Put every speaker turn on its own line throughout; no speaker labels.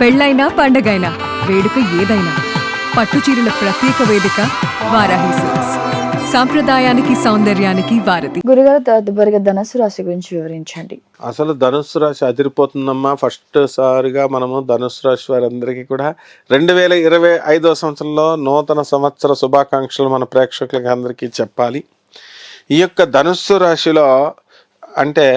పెళ్ళైనా పండగైనా వేడుక ఏదైనా పట్టు చీరల ప్రత్యేక వేదిక వారాహి సిల్క్స్. సాంప్రదాయానికి సౌందర్యానికి వారధి.
గురుగారు తదుపరిగా ధనస్సు రాశి గురించి వివరించండి.
అసలు ధనుస్సు రాశి అదిరిపోతుందమ్మా. ఫస్ట్ సారిగా మనము ధనుస్సు రాశి వారందరికీ కూడా రెండు వేల ఇరవై ఐదో సంవత్సరంలో నూతన సంవత్సర శుభాకాంక్షలు మన ప్రేక్షకులకి అందరికీ చెప్పాలి. ఈ యొక్క ధనుస్సు రాశిలో అంటే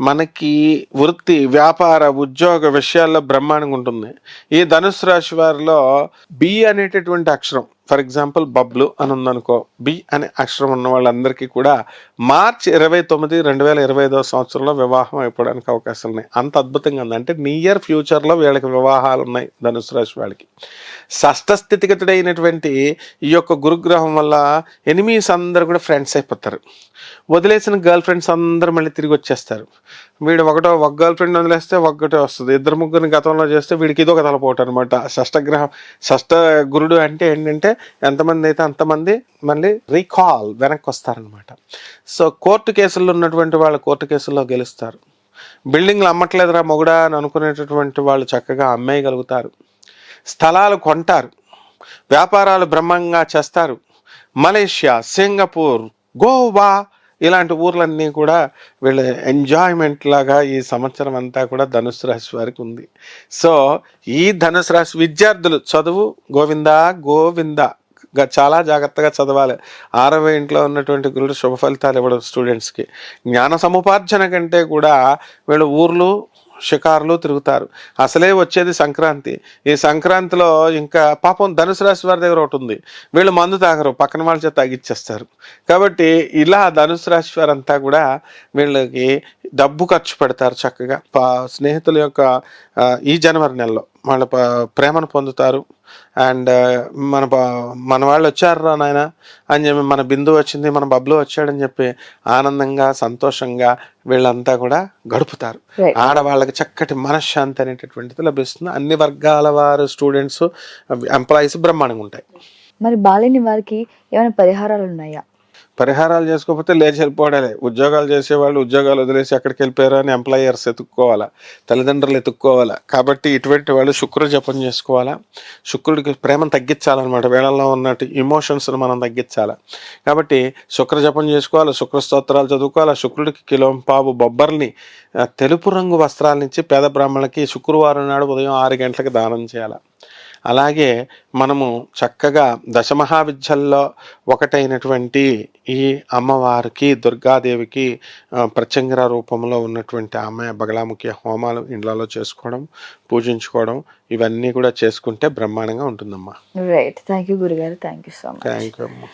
మనకి వృత్తి వ్యాపార ఉద్యోగ విషయాల్లో బ్రహ్మాండంగా ఉంటుంది. ఈ ధనుసు రాశి వారిలో బి అనేటటువంటి అక్షరం ఫర్ ఎగ్జాంపుల్ బబ్లు అని ఉందనుకో బి అనే అక్షరం ఉన్న వాళ్ళందరికీ కూడా మార్చ్ ఇరవై తొమ్మిది రెండు వేల ఇరవై ఐదో సంవత్సరంలో వివాహం అయిపోవడానికి అవకాశాలు ఉన్నాయి. అంత అద్భుతంగా ఉంది. అంటే నియర్ ఫ్యూచర్లో వీళ్ళకి వివాహాలు ఉన్నాయి ధనుసు రాశి వాళ్ళకి. షష్ట స్థితిగతుడైనటువంటి ఈ యొక్క గురుగ్రహం వల్ల ఎనిమీస్ అందరూ కూడా ఫ్రెండ్స్ అయిపోతారు. వదిలేసిన గర్ల్ ఫ్రెండ్స్ అందరూ మళ్ళీ తిరిగి వచ్చేస్తారు. వీడు ఒకటో ఒక గర్ల్ ఫ్రెండ్ వదిలేస్తే ఒక్కటే వస్తుంది. ఇద్దరు ముగ్గురిని గతంలో చేస్తే వీడికి ఇదొక తలపోటు అనమాట షష్టగ్రహం షష్ట గురుడు అంటే ఏంటంటే ఎంతమంది అయితే అంతమంది మళ్ళీ రీకాల్ వెనక్కి వస్తారనమాట సో కోర్టు కేసుల్లో ఉన్నటువంటి వాళ్ళు కోర్టు కేసుల్లో గెలుస్తారు. బిల్డింగ్లు అమ్మట్లేదురా మొగుడా అని అనుకునేటటువంటి వాళ్ళు చక్కగా అమ్మేయగలుగుతారు. స్థలాలు కొంటారు. వ్యాపారాలు బ్రహ్మంగా చేస్తారు. మలేషియా సింగపూర్ గోవా ఇలాంటి ఊర్లన్నీ కూడా వీళ్ళ ఎంజాయ్మెంట్ లాగా ఈ సంవత్సరం అంతా కూడా ధనుసు రాశి వారికి ఉంది. సో ఈ ధనుసు రాశి విద్యార్థులు చదువు గోవిందా గోవిందా చాలా జాగ్రత్తగా చదవాలి. ఆరవ ఇంట్లో ఉన్నటువంటి గురుడు శుభ ఫలితాలు ఇవ్వడం స్టూడెంట్స్కి జ్ఞాన సముపార్జన కంటే కూడా వీళ్ళు ఊర్లు షికారులు తిరుగుతారు. అసలే వచ్చేది సంక్రాంతి. ఈ సంక్రాంతిలో ఇంకా పాపం ధనుసు రాశి వారి దగ్గర ఒకటి ఉంది. వీళ్ళు మందు తాగరు పక్కన వాళ్ళ చేత తాగిచ్చేస్తారు. కాబట్టి ఇలా ధనుసు రాశి వారంతా కూడా వీళ్ళకి డబ్బు ఖర్చు పెడతారు చక్కగా. పా స్నేహితుల యొక్క ఈ జనవరి నెలలో. వాళ్ళ ప్రేమను పొందుతారు. అండ్ మన మన వాళ్ళు వచ్చారు నాయన అని చెప్పి మన బిందు వచ్చింది మన బబ్లు వచ్చాడని చెప్పి ఆనందంగా సంతోషంగా వీళ్ళంతా కూడా గడుపుతారు. ఆడవాళ్ళకి చక్కటి మనశ్శాంతి అనేటటువంటిది లభిస్తుంది. అన్ని వర్గాల వారు స్టూడెంట్స్ ఎంప్లాయీస్ బ్రహ్మాండంగా ఉంటాయి.
మరి బాలేని వారికి ఏమైనా పరిహారాలు ఉన్నాయా?
పరిహారాలు చేసుకోకపోతే లేచి వెళ్ళిపోవడాలే ఉద్యోగాలు చేసేవాళ్ళు ఉద్యోగాలు వదిలేసి ఎక్కడికి వెళ్ళిపోయారు అని ఎంప్లాయర్స్ ఎత్తుక్కోవాలా? తల్లిదండ్రులు ఎత్తుక్కోవాలా? కాబట్టి ఇటువంటి వాళ్ళు శుక్ర జపం చేసుకోవాలా? శుక్రుడికి ప్రేమను తగ్గించాలన్నమాట. వేళల్లో ఉన్నట్టు ఇమోషన్స్ను మనం తగ్గించాలా? కాబట్టి శుక్ర జపం చేసుకోవాలి? శుక్ర స్తోత్రాలు శుక్రుడికి కిలో పావు బొబ్బర్ని తెలుపు రంగు వస్త్రాలనిచ్చి పేద బ్రాహ్మణులకి శుక్రవారం నాడు ఉదయం ఆరు గంటలకు దానం చేయాలి? అలాగే మనము చక్కగా దశమహావిద్యల్లో ఒకటైనటువంటి ఈ అమ్మవారికి దుర్గాదేవికి ప్రత్యంగిర రూపంలో ఉన్నటువంటి ఆమె బగలాముఖి హోమాలు ఇండ్లలో చేసుకోవడం పూజించుకోవడం ఇవన్నీ కూడా చేసుకుంటే బ్రహ్మాండంగా ఉంటుందమ్మా.
రైట్ థ్యాంక్ యూ గురుగారు. Thank you so much
thank you అమ్మా.